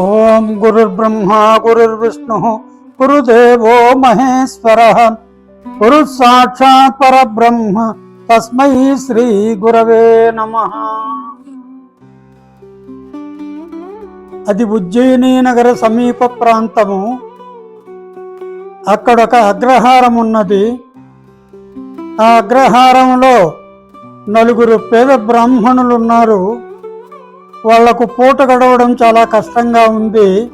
ఓం గురుర్బ్రహ్మా గురుర్విష్ణు గురుదేవో మహేశ్వర. గురు సాక్షాత్ పరబ్రహ్మ తస్మై శ్రీ గురవే నమ. అది ఉజ్జయిని నగర సమీప ప్రాంతము. అక్కడొక అగ్రహారం ఉన్నది ఆ అగ్రహారంలో నలుగురు పేద బ్రాహ్మణులు ఉన్నారు వాళ్ళకు పూట గడవడం చాలా కష్టంగా ఉంది.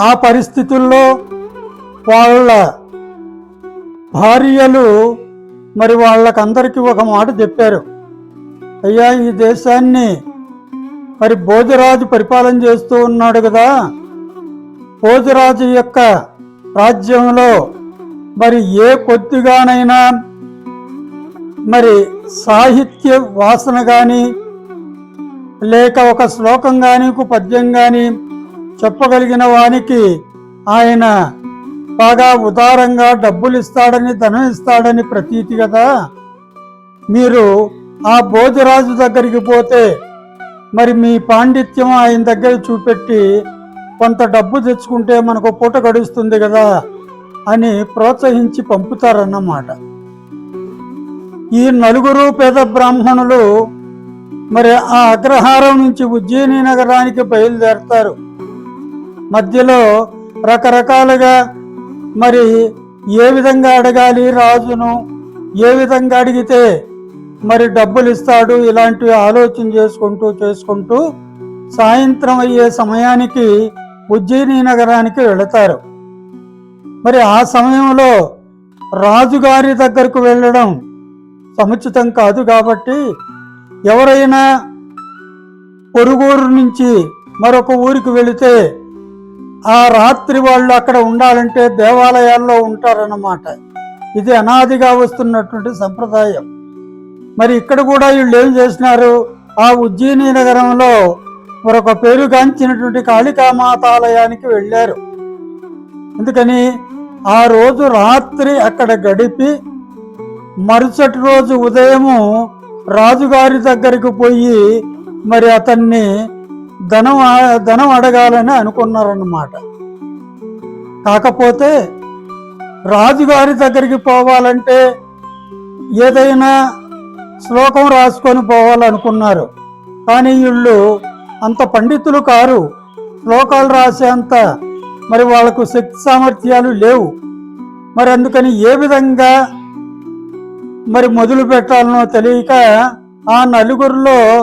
ఆ పరిస్థితుల్లో వాళ్ళ భార్యలు మరి వాళ్ళకందరికీ ఒక మాట చెప్పారు. అయ్యా ఈ దేశాన్ని మరి భోజరాజు పరిపాలన చేస్తూ ఉన్నాడు కదా. భోజరాజు యొక్క రాజ్యంలో మరి ఏ కొద్దిగానైనా మరి సాహిత్య వాసన కానీ లేక ఒక శ్లోకం కానీ ఒక పద్యం కానీ చెప్పగలిగిన వానికి ఆయన బాగా ఉదారంగా డబ్బులు ఇస్తాడని ధనం ఇస్తాడని ప్రతీతి కదా. మీరు ఆ భోజరాజు దగ్గరికి పోతే మరి మీ పాండిత్యం ఆయన దగ్గర చూపెట్టి కొంత డబ్బు తెచ్చుకుంటే మనకు పూట గడుస్తుంది కదా అని ప్రోత్సహించి పంపుతారన్నమాట. ఈ నలుగురు పేద బ్రాహ్మణులు మరి ఆ అగ్రహారం నుంచి ఉజ్జయిని నగరానికి బయలుదేరతారు. మధ్యలో రకరకాలుగా మరి ఏ విధంగా అడగాలి రాజును ఏ విధంగా అడిగితే మరి డబ్బులు ఇస్తాడు ఇలాంటివి ఆలోచన చేసుకుంటూ చేసుకుంటూ సాయంత్రం అయ్యే సమయానికి ఉజ్జయిని నగరానికి వెళతారు. మరి ఆ సమయంలో రాజుగారి దగ్గరకు వెళ్ళడం సముచితం కాదు కాబట్టి ఎవరైనా పొరుగురు నుంచి మరొక ఊరికి వెళితే ఆ రాత్రి వాళ్ళు అక్కడ ఉండాలంటే దేవాలయాల్లో ఉంటారన్నమాట. ఇది అనాదిగా వస్తున్నటువంటి సంప్రదాయం. మరి ఇక్కడ కూడా వీళ్ళు ఏం చేసినారు? ఆ ఉజ్జయిని నగరంలో మరొక పేరుగాంచినటువంటి కాళికామాతాలయానికి వెళ్ళారు. అందుకని ఆ రోజు రాత్రి అక్కడ గడిపి మరుసటి రోజు ఉదయము రాజుగారి దగ్గరికి పోయి మరి అతన్ని ధనం ధనం అడగాలని అనుకున్నారన్నమాట. కాకపోతే రాజుగారి దగ్గరికి పోవాలంటే ఏదైనా శ్లోకం రాసుకొని పోవాలనుకున్నారు. కానీ వీళ్ళు అంత పండితులు కారు. శ్లోకాలు రాసేంత మరి వాళ్ళకు శక్తి సామర్థ్యాలు లేవు. మరి అందుకని ఏ విధంగా మరి మొదలు పెట్టాలనో తెలియక ఆ నలుగురిలో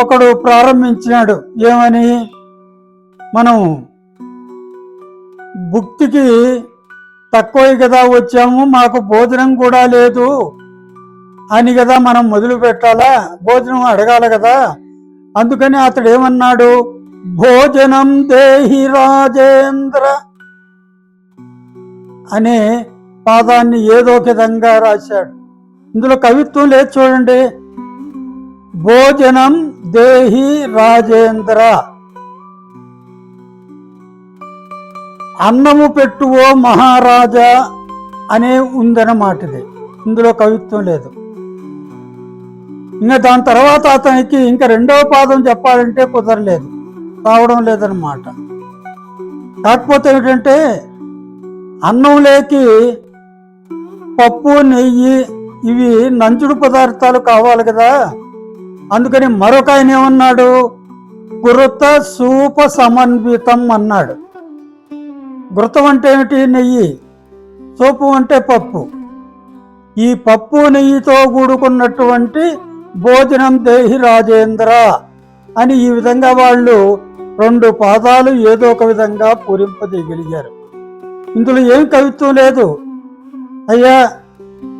ఒకడు ప్రారంభించినాడు. ఏమని? మనం భుక్తికి తక్కువ కదా వచ్చాము మాకు భోజనం కూడా లేదు అని కదా మనం మొదలు పెట్టాలా? భోజనం అడగాల కదా. అందుకని అతడు ఏమన్నాడు? భోజనం దేహి రాజేంద్ర అనే పాదాన్ని ఏదో ఒక విధంగా రాశాడు. ఇందులో కవిత్వం లేదు చూడండి. భోజనం దేహి రాజేంద్ర. అన్నము పెట్టువో మహారాజా అనే ఉందన్నమాట ఇది ఇందులో కవిత్వం లేదు. ఇంకా దాని తర్వాత అతనికి ఇంకా రెండవ పాదం చెప్పాలంటే కుదరలేదు. రావడం లేదనమాట కాకపోతే ఏమిటంటే అన్నం లేకి పప్పు నెయ్యి ఇవి నంచుడు పదార్థాలు కావాలి కదా. అందుకని మరొక ఆయన ఏమన్నాడు? గురుత సూప సమన్వితం అన్నాడు. గురుతం అంటే ఏమిటి? నెయ్యి. సూపు అంటే పప్పు. ఈ పప్పు నెయ్యితో కూడుకున్నటువంటి భోజనం దేహి రాజేంద్ర అని ఈ విధంగా వాళ్ళు రెండు పాదాలు ఏదో ఒక విధంగా పూరింపదీయగలిగారు ఇందులో ఏం కవిత్వం లేదు? అయ్యా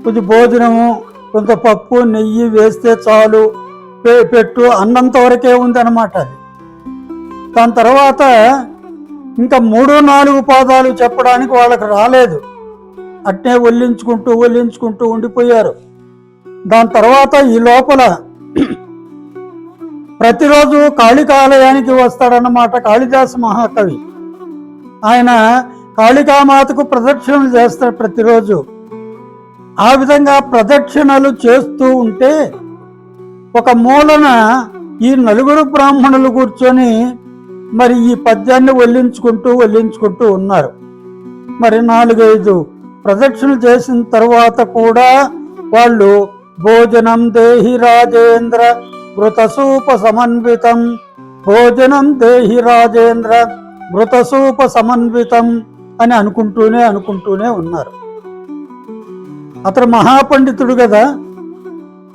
కొంచెం భోజనము కొంత పప్పు నెయ్యి వేస్తే చాలు. పె- పెట్టు అన్నంత వరకే ఉందన్నమాట అది. దాని తర్వాత ఇంకా మూడు నాలుగు పాదాలు చెప్పడానికి వాళ్ళకి రాలేదు. అట్నే ఒల్లించుకుంటూ ఒల్లించుకుంటూ ఉండిపోయారు. దాని తర్వాత ఈ లోపల ప్రతిరోజు కాళికాలయానికి వస్తాడన్నమాట కాళిదాస మహాకవి. ఆయన కాళికామాతకు ప్రదక్షిణలు చేస్తాడు ప్రతిరోజు. ఆ విధంగా ప్రదక్షిణలు చేస్తూ ఉంటే ఒక మూలన ఈ నలుగురు బ్రాహ్మణులు కూర్చొని మరి ఈ పద్యాన్ని వల్లించుకుంటూ వల్లించుకుంటూ ఉన్నారు. మరి నాలుగైదు ప్రదక్షిణలు చేసిన తర్వాత కూడా వాళ్ళు భోజనం దేహి రాజేంద్ర మృతసూప సమన్వితం. భోజనం దేహి రాజేంద్ర మృతసూప సమన్వితం అని అనుకుంటూనే అనుకుంటూనే ఉన్నారు. అతడు మహాపండితుడు కదా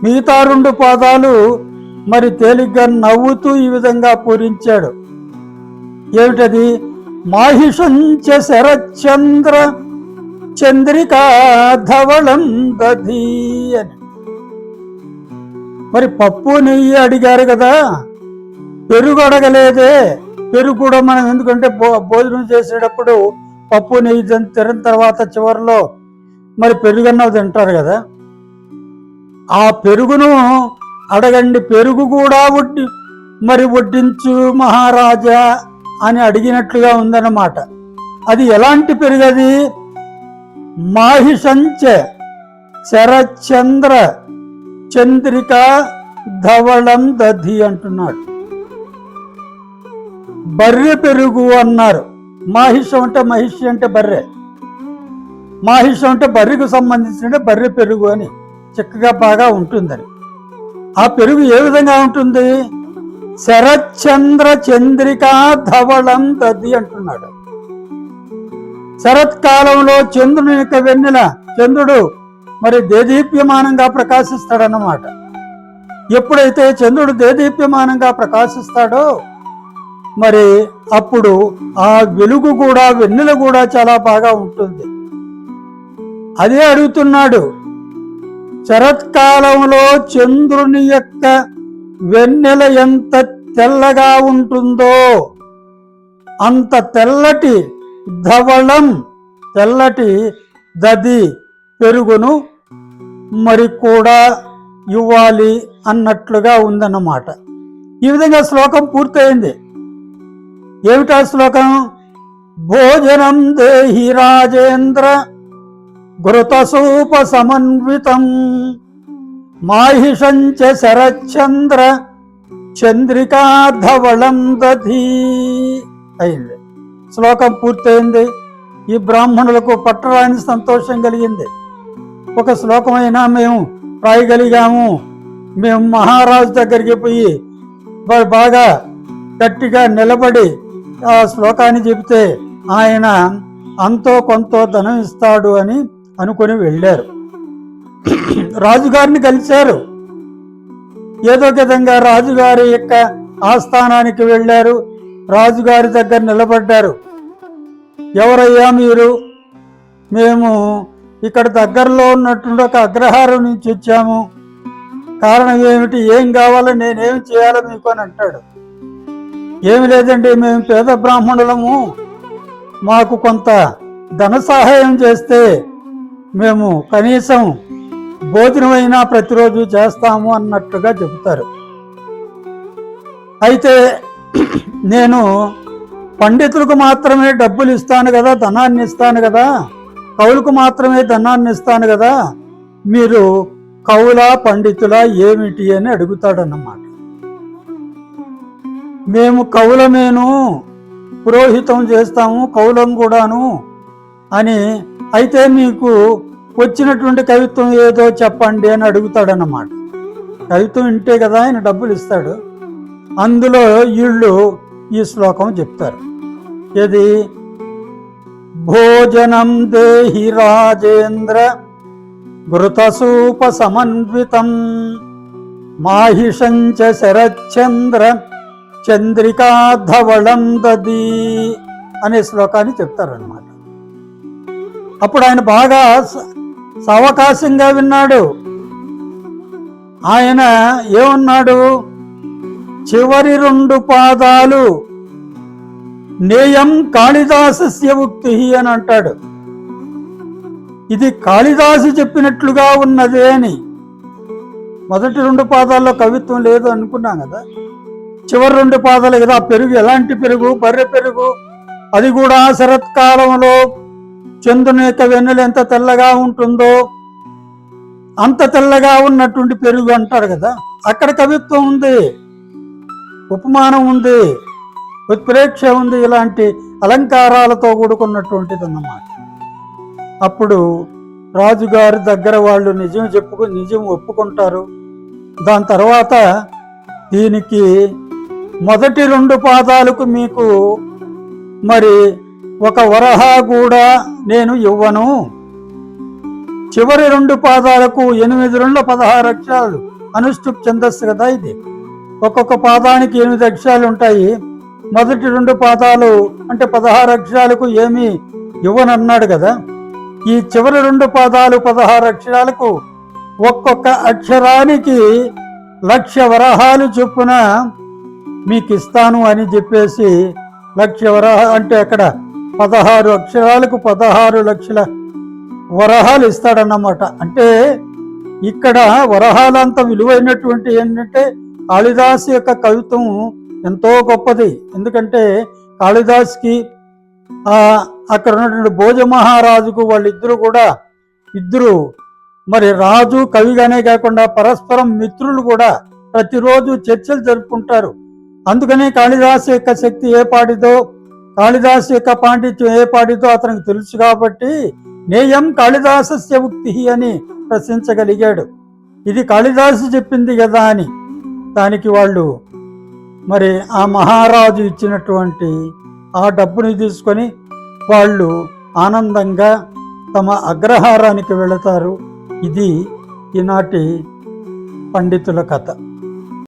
మిగతా రెండు పాదాలు మరి తేలిగ్గా నవ్వుతూ ఈ విధంగా పూరించాడు. ఏమిటది? మాహిషంచ శరచంద్ర చంద్రికా ధవళం దధీ అని. మరి పప్పు నెయ్యి అడిగారు కదా పెరుగు అడగలేదే. పెరుగు కూడా మనం ఎందుకంటే భో భోజనం చేసేటప్పుడు పప్పు నెయ్యి తిన్- తర్వాత చివరిలో మరి పెరుగన్నవి తింటారు కదా. ఆ పెరుగును అడగండి పెరుగు కూడా వడ్డి మరి వడ్డించు మహారాజా అని అడిగినట్లుగా ఉందన్నమాట. అది ఎలాంటి పెరుగు అది మాహిషంచ శరచంద్ర చంద్రిక ధవళం దధి అంటున్నాడు. బర్రె పెరుగు అన్నారు. మాహిషం అంటే మహిషి అంటే బర్రె. మాహిషం అంటే బర్రెకు సంబంధించిన బర్రె పెరుగు అని చక్కగా బాగా ఉంటుందని. ఆ పెరుగు ఏ విధంగా ఉంటుంది? శరచంద్ర చంద్రికా ధవళం దది అంటున్నాడు. శరత్కాలంలో చంద్రుని యొక్క వెన్నెల చంద్రుడు మరి దేదీప్యమానంగా ప్రకాశిస్తాడన్నమాట. ఎప్పుడైతే చంద్రుడు దేదీప్యమానంగా ప్రకాశిస్తాడో మరి అప్పుడు ఆ వెలుగు కూడా వెన్నెల కూడా చాలా బాగా ఉంటుంది. అదే అడుగుతున్నాడు. శరత్కాలంలో చంద్రుని యొక్క వెన్నెల ఎంత తెల్లగా ఉంటుందో అంత తెల్లటి ధవళం తెల్లటి దది పెరుగును మరి కూడా ఇవ్వాలి అన్నట్లుగా ఉందన్నమాట. ఈ విధంగా శ్లోకం పూర్తయింది. ఏమిటా శ్లోకం? భోజనం దేహి రాజేంద్ర ఘృతసూప సమన్వితం మాహిషంచ శరచంద్ర చంద్రికాధవళం దధీ. అయింది. శ్లోకం పూర్తయింది. ఈ బ్రాహ్మణులకు పట్టరాని సంతోషం కలిగింది. ఒక శ్లోకమైనా మేము రాయగలిగాము. మేము మహారాజు దగ్గరికి పోయి బాగా గట్టిగా నిలబడి ఆ శ్లోకాన్ని చెబితే ఆయన అంతో కొంత ధనం ఇస్తాడు అని అనుకొని వెళ్ళారు. రాజుగారిని కలిశారు. ఏదో విధంగా రాజుగారి యొక్క ఆస్థానానికి వెళ్ళారు. రాజుగారి దగ్గర నిలబడ్డారు. ఎవరయ్యా మీరు? మేము ఇక్కడ దగ్గరలో ఉన్నటువంటి ఒక అగ్రహారం నుంచి వచ్చాము. కారణం ఏమిటి? ఏం కావాలో నేనేం చేయాలో మీకు అని అంటాడు. ఏమి లేదండి మేము పేద బ్రాహ్మణులము. మాకు కొంత ధన సహాయం చేస్తే మేము కనీసం భోజనమైనా ప్రతిరోజు చేస్తాము అన్నట్టుగా చెబుతారు. అయితే నేను పండితులకు మాత్రమే డబ్బులు ఇస్తాను కదా ధనాన్ని ఇస్తాను కదా కవులకు మాత్రమే ధనాన్ని ఇస్తాను కదా మీరు కవుల పండితుల ఏమిటి అని అడుగుతాడన్నమాట. మేము కవులమేను పురోహితం చేస్తాము కవులం కూడాను అని అయితే మీకు వచ్చినటువంటి కవిత్వం ఏదో చెప్పండి అని అడుగుతాడన్నమాట. కవిత్వం ఇంటే కదా ఆయన డబ్బులు ఇస్తాడు. అందులో వీళ్ళు ఈ శ్లోకం చెప్తారు. ఇది భోజనం దేహి రాజేంద్ర ఘృతసూప సమన్వితం మాహిషంచ శరచంద్ర చంద్రికా ధవళం దది అనే శ్లోకాన్ని చెప్తారనమాట అప్పుడు ఆయన బాగా స- విన్నాడు. ఆయన ఏమన్నాడు? చివరి రెండు పాదాలు నేయం కాళిదాసస్య ఉక్తి అని అంటాడు. ఇది కాళిదాసు చెప్పినట్లుగా ఉన్నదే అని. మొదటి రెండు పాదాల్లో కవిత్వం లేదు అనుకున్నాం కదా. చివరి రెండు పాదాలు కదా పెరుగు ఎలాంటి పెరుగు? బర్రె పెరుగు. అది కూడా శరత్కాలంలో చంద్రుని యొక్క వెన్నెలు ఎంత తెల్లగా ఉంటుందో అంత తెల్లగా ఉన్నటువంటి పెరుగు అంటారు కదా అక్కడ కవిత్వం ఉంది ఉపమానం ఉంది ఉత్ప్రేక్ష ఉంది ఇలాంటి అలంకారాలతో కూడుకున్నటువంటిది అన్నమాట. అప్పుడు రాజుగారి దగ్గర వాళ్ళు నిజం చెప్పుకు నిజం ఒప్పుకుంటారు. దాని తర్వాత దీనికి మొదటి రెండు పాదాలకు మీకు మరి ఒక వరహ కూడా నేను ఇవ్వను. చివరి రెండు పాదాలకు ఎనిమిది రెండు పదహారు అక్షరాలు. అనుష్ఠుప్ ఛందస్సు కదా ఇది. ఒక్కొక్క పాదానికి ఎనిమిది అక్షరాలు ఉంటాయి. మొదటి రెండు పాదాలు అంటే పదహారు అక్షరాలకు ఏమీ ఇవ్వనన్నాడు కదా. ఈ చివరి రెండు పాదాలు పదహారు అక్షరాలకు ఒక్కొక్క అక్షరానికి లక్ష వరహాలు చొప్పున మీకు ఇస్తాను అని చెప్పేసి లక్ష వరహ అంటే అక్కడ పదహారు అక్షరాలకు పదహారు లక్షల వరహాలు ఇస్తాడన్నమాట. అంటే ఇక్కడ వరహాలంత విలువైనటువంటి ఏంటంటే కాళిదాసు యొక్క కవిత్వం ఎంతో గొప్పది. ఎందుకంటే కాళిదాస్కి అక్కడ ఉన్నటువంటి భోజ మహారాజుకు వాళ్ళిద్దరూ కూడా ఇద్దరు మరి రాజు కవిగానే కాకుండా పరస్పరం మిత్రులు కూడా ప్రతిరోజు చర్చలు జరుపుకుంటారు. అందుకనే కాళిదాసు యొక్క శక్తి ఏ పాటిదో కాళిదాసు యొక్క పాండిత్యం ఏ పాటితో అతనికి తెలుసు కాబట్టి నేయం కాళిదాసస్య ఉక్తి అని ప్రశ్నించగలిగాడు. ఇది కాళిదాసు చెప్పింది కదా అని. దానికి వాళ్ళు మరి ఆ మహారాజు ఇచ్చినటువంటి ఆ డబ్బుని తీసుకొని వాళ్ళు ఆనందంగా తమ అగ్రహారానికి వెళతారు. ఇది ఈనాటి పండితుల కథ.